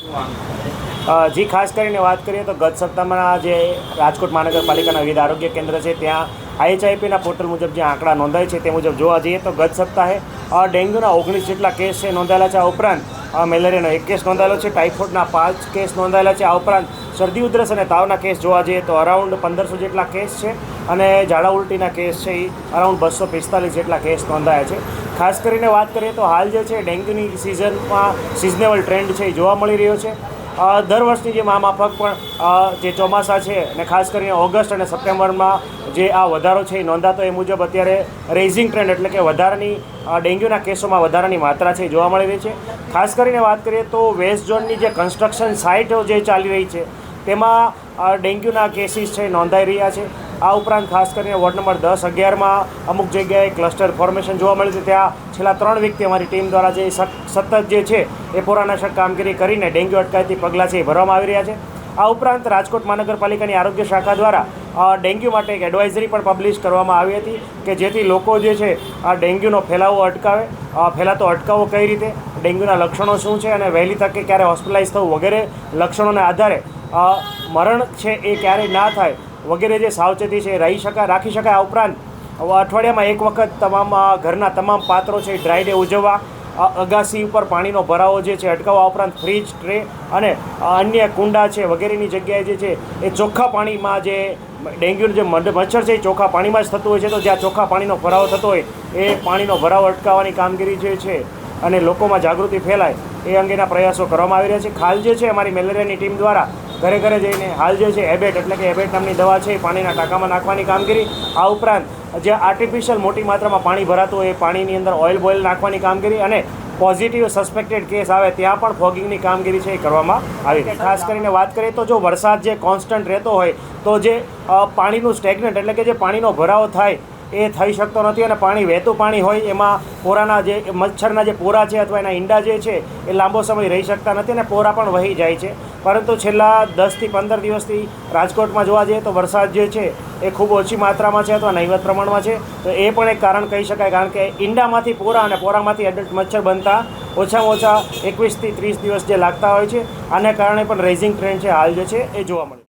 જી, ખાસ કરીને વાત કરીએ તો ગત સપ્તાહમાં જે રાજકોટ મહાનગરપાલિકાના વિવિધ આરોગ્ય કેન્દ્ર છે, ત્યાં આઈએચઆઈપીના પોર્ટલ મુજબ જે આંકડા નોંધાય છે તે મુજબ જોવા જઈએ તો ગત સપ્તાહે ડેન્ગ્યુના ઓગણીસ જેટલા કેસ છે નોંધાયેલા છે. આ ઉપરાંત મેલેરિયાનો એક કેસ નોંધાયેલો છે, ટાઇફોઇડના પાંચ કેસ નોંધાયેલા છે. આ ઉપરાંત, શરદી, ઉધરસ અને તાવના કેસ જોવા જઈએ તો અરાઉન્ડ પંદરસો જેટલા કેસ છે અને ઝાડા ઉલટીના કેસ છે એ અરાઉન્ડ બસો પિસ્તાલીસ જેટલા કેસ નોંધાયા છે. ખાસ કરીને વાત કરીએ તો હાલ જે છે ડેન્ગ્યુની સિઝનમાં સિઝનેબલ ટ્રેન્ડ છે એ જોવા મળી રહ્યો છે. દર વર્ષની જે મામાફક માફક પણ જે ચોમાસા છે અને ખાસ કરીને ઓગસ્ટ અને સપ્ટેમ્બરમાં જે આ વધારો છે એ નોંધાતો એ મુજબ અત્યારે રેઝિંગ ટ્રેન્ડ એટલે કે વધારાની ડેન્ગ્યુના કેસોમાં વધારાની માત્રા છે એ જોવા મળી રહી છે. ખાસ કરીને વાત કરીએ તો વેસ્ટ ઝોનની જે કન્સ્ટ્રક્શન સાઇટો જે ચાલી રહી છે, તેમાં ડેન્ગ્યુના કેસીસ છે નોંધાઈ રહ્યા છે. આ ઉપરાંત ખાસ કરીને વોર્ડ નંબર દસ અગિયારમાં અમુક જગ્યાએ ક્લસ્ટર ફોર્મેશન જોવા મળ્યું છે. ત્યાં છેલ્લા ત્રણ વીકથી અમારી ટીમ દ્વારા જે સત- સતત જે છે એ પોરાનાશક કામગીરી કરીને ડેન્ગ્યુ અટકાયતી પગલાં છે એ ભરવામાં આવી રહ્યા છે. આ ઉપરાંત રાજકોટ મહાનગરપાલિકાની આરોગ્ય શાખા દ્વારા ડેન્ગ્યુ માટે એક એડવાઇઝરી પણ પબ્લિશ કરવામાં આવી હતી કે જેથી લોકો જે છે, આ ડેન્ગ્યુનો ફેલાવો અટકાવે. ફેલાતો અટકાવો કઈ રીતે? ડેન્ગ્યુના લક્ષણો શું છે અને વહેલી તકે ક્યારે હોસ્પિટલાઇઝ થવું વગેરે? લક્ષણોના આધારે મરણ છે એ ક્યારેય ના થાય વગેરે જે સાવચેતી છે એ રહી શકાય, રાખી શકાય. આ ઉપરાંત અઠવાડિયામાં એક વખત તમામ ઘરના તમામ પાત્રો છે ડ્રાય ડે ઉજવવા અગાસી ઉપર પાણીનો ભરાવો જે છે અટકાવવા ઉપરાંત ફ્રીજ ટ્રે અને અન્ય કુંડા છે વગેરેની જગ્યાએ જે છે એ ચોખ્ખા પાણીમાં જે ડેન્ગ્યુનું જે મચ્છર છે એ ચોખ્ખા પાણીમાં જ થતું હોય છે. તો જ્યાં ચોખ્ખા પાણીનો ભરાવો થતો હોય, એ પાણીનો ભરાવો અટકાવવાની કામગીરી જે છે અને લોકોમાં જાગૃતિ ફેલાય, એ અંગેના પ્રયાસો કરવામાં આવી રહ્યા છે. ખાલ જે છે, અમારી મેલેરિયાની ટીમ દ્વારા ઘરે ઘરે જઈને હાલ જે છે એબેટ, એટલે કે એબેટ નામની દવા છે પાણીના ટાંકામાં નાખવાની કામગીરી. આ ઉપરાંત જે આર્ટિફિશિયલ મોટી માત્રામાં પાણી ભરાતું હોય એ પાણીની અંદર ઓઇલ બોઇલ નાખવાની કામગીરી અને પોઝિટિવ સસ્પેક્ટેડ કેસ આવે ત્યાં પણ ફોગિંગની કામગીરી છે એ કરવામાં આવી છે. ખાસ કરીને વાત કરીએ તો જો વરસાદ જે કોન્સ્ટન્ટ રહેતો હોય તો જે પાણીનું સ્ટેગ્નન્ટ એટલે કે જે પાણીનો ભરાવો થાય એ થઈ શકતો નથી અને પાણી વહેતું પાણી હોય, એમાં પોરાના જે મચ્છરના જે પોરા છે અથવા એના ઈંડા જે છે, એ લાંબો સમય રહી શકતા નથી અને પોરા પણ વહી જાય છે. પરંતુ છેલ્લા દસથી પંદર દિવસથી રાજકોટમાં જોવા જઈએ તો વરસાદ જે છે, એ ખૂબ ઓછી માત્રામાં છે અથવા નહીવત પ્રમાણમાં છે. તો એ પણ એક કારણ કહી શકાય, કારણ કે ઈંડામાંથી પોરા અને પોરામાંથી એડલ્ટ મચ્છર બનતા ઓછામાં ઓછા એકવીસથી ત્રીસ દિવસ જે લાગતા હોય છે. આને કારણે પણ રેઝિંગ ટ્રેન્ડ છે હાલ જે છે, એ જોવા મળે